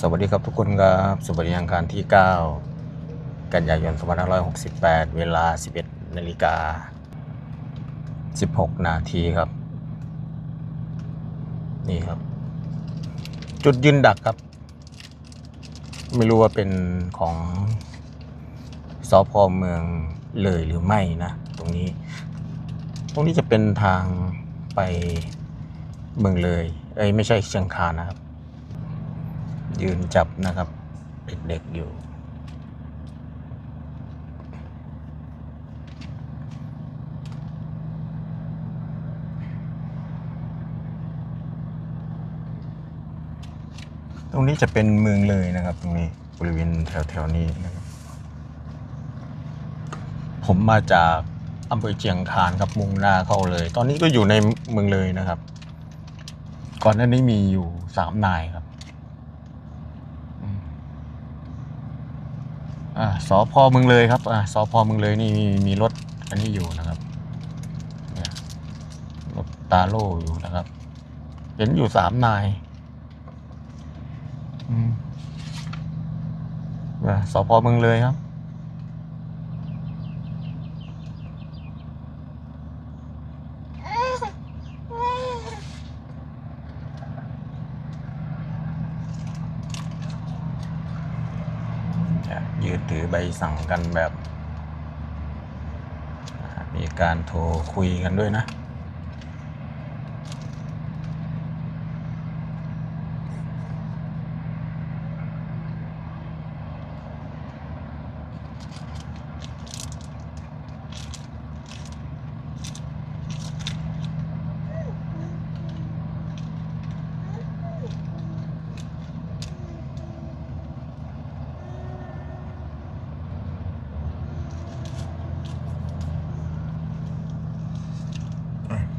สวัสดีครับทุกคนครับ สวัสดีอังคารที่ 9 กันยายน2568 เวลา 11นาฬิกา 16 นาทีครับ นี่ครับ จุดยืนดักครับ ไม่รู้ว่าเป็นของสอพอเมืองเลยหรือไม่นะ ตรงนี้ ตรงนี้จะเป็นทางไปเมืองเลย เอ้ยไม่ใช่เชียงคานนะครับ ยืนจับนะครับ เด็กๆอยู่ ตรงนี้จะเป็นเมืองเลยนะครับ ตรงนี้บริเวณแถวๆนี้นะครับ ผมมาจากอำเภอเชียงคานครับมุ่งหน้าเข้าเลย ตอนนี้ก็อยู่ในเมืองเลยนะครับ ก่อนหน้านี้มีอยู่สามนายครับ อืม อ่าสอพอมึงเลยครับอ่าสอพอมึงเลยนี่มีมีรถอันนี้อยู่นะครับเนี่ยรถตาโล่อยู่นะครับ เห็นอยู่สามนายอืมอ่าสพอมึงเลยครับ ยืดถือใบสั่งกันแบบ มีการโทรคุยกันด้วยนะ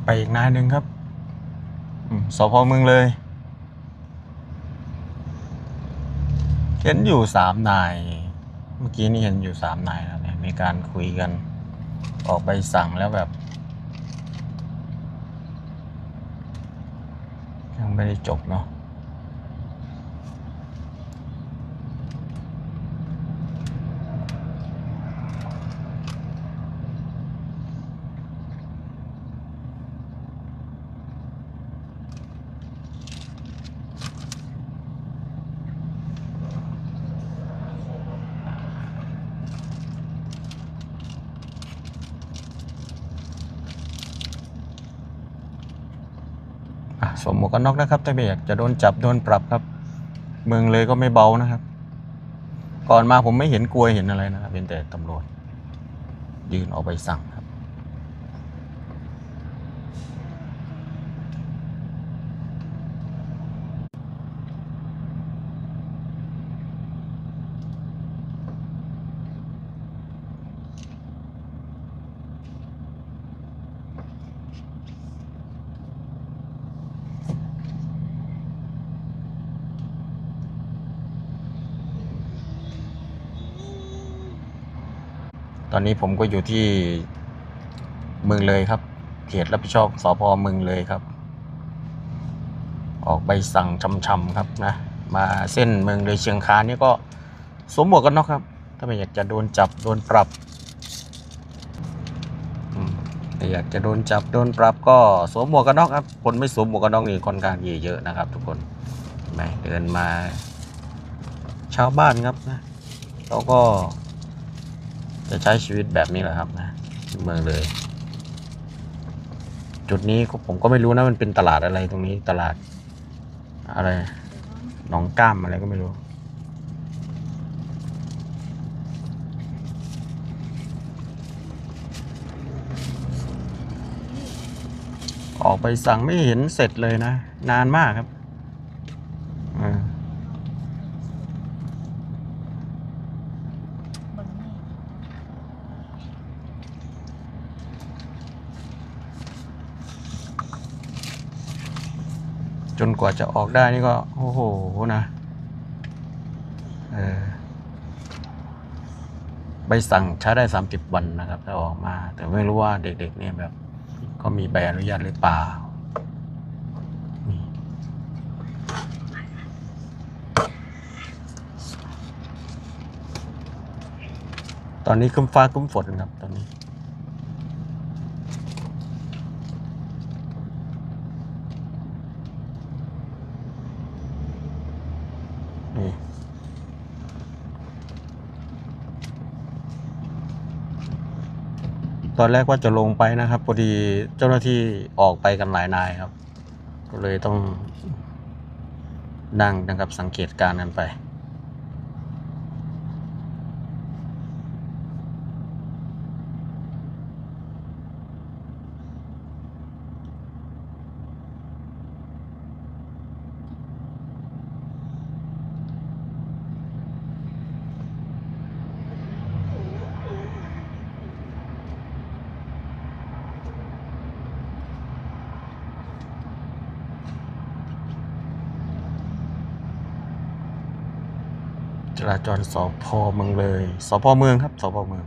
ไปอีกนายหนึ่งครับสพเมืองเลย เห็นอยู่สามนาย เมื่อกี้นี่เห็นอยู่สามนายแล้วเนี่ยมีการคุยกัน ออกใบสั่งแล้วแบบยังไม่ได้จบเนาะ สวมหมวกกันน็อกนะครับ ถ้าไม่อยากจะโดนจับโดนปรับครับ เมืองเลยก็ไม่เบานะครับ ก่อนมาผมไม่เห็นกลวยเห็นอะไรนะครับเป็นแต่ตำรวจยืนออกไปสั่ง ตอนนี้ผมก็อยู่ที่เมืองเลยครับ เขตรับผิดชอบสพเมืองเลยครับ ออกใบสั่งช้ำๆครับนะ มาเส้นเมืองเลยเชียงคานนี่ก็สวมหมวกกันน็อกครับ ถ้าไม่อยากจะโดนจับโดนปรับอืมถ้าอยากจะโดนจับโดนปรับก็สวมหมวกกันน็อกครับ คนไม่สวมหมวกกันน็อกนี่ค่อนข้างเยอะๆนะครับ ทุกคนเห็นไหมเดินมาชาวบ้านครับนะเขาก็ จะใช้ชีวิตแบบนี้แหละครับนะเมืองเลย จุดนี้ผมก็ไม่รู้นะมันเป็นตลาดอะไรตรงนี้ตลาด อะไรหนองก้ามอะไรก็ไม่รู้ออกไปสั่งไม่เห็นเสร็จเลยนะ นานมากครับ นกว่าจะออกได้นี่ก็ โอ้โหนะใบสั่งใช้ได้ 30 วันนะครับถ้าออกมา แต่ไม่รู้ว่าเด็กๆเนี่ยแบบ ก็มีใบอนุญาตหรือเปล่าตอนนี้คุ้มฟ้าคุ้มฝนครับตอนนี้ ตอนแรกว่าจะลงไปนะครับพอดีเจ้าหน้าที่ออกไปกันหลายนายครับ ก็เลยต้องนั่งนะครับสังเกตการณ์กันไป จราจรสพเมืองเลยสพเมืองครับสพเมือง